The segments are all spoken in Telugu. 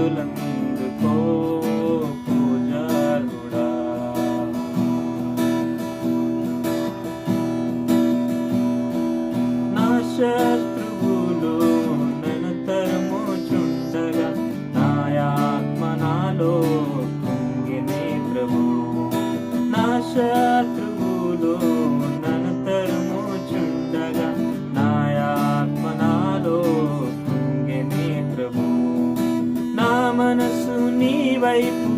दुलंग को गुजर उड़ा नशर వైపు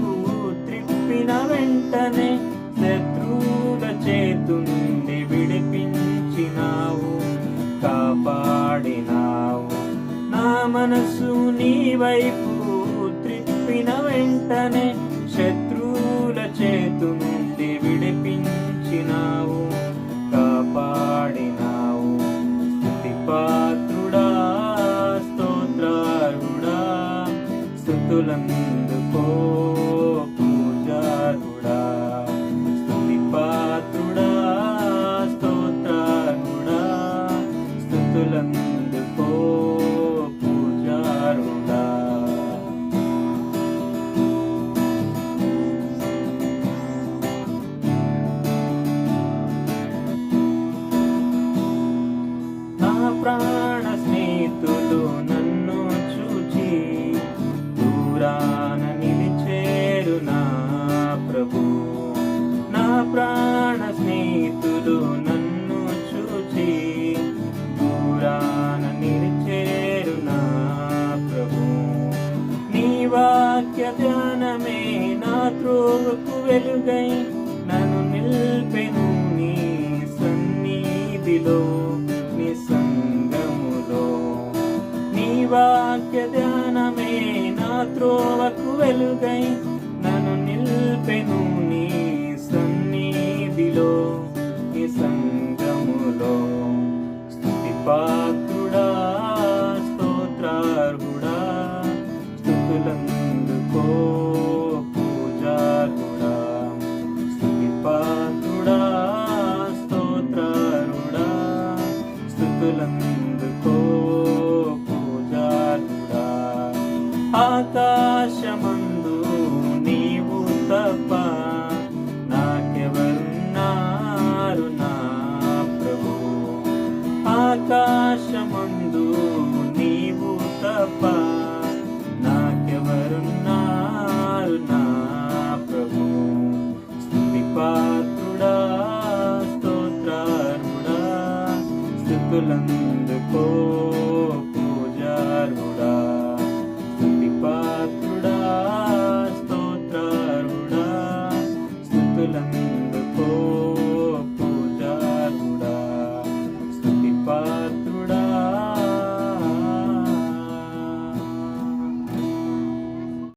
త్రిప్పిన వెంటనే శత్రువుల చేతు నుండి విడిపించినావు కాపాడినావు. నా మనసు నీ వైపు త్రిప్పిన వెంటనే శత్రువుల చేతు నుండి విడిపించినావు కాపాడినావు. స్తుతిపాత్రుడా స్తోత్రారుడా స్థుతులందు పూజారుడా ప్రాణ స్నేహితుడు నన్ను చూచి దూరాన నిలిచేరు నా ప్రభు. నీ వాక్య ధ్యానమే నా త్రోవకు వెలుగై నన్ను నిల్పెను నీ సన్నిధిలో నీ సంగములో. నీ వాక్య ధ్యానమే నా త్రోవకు వెలుగై నన్ను నిల్పెను Ireland Pagulando ko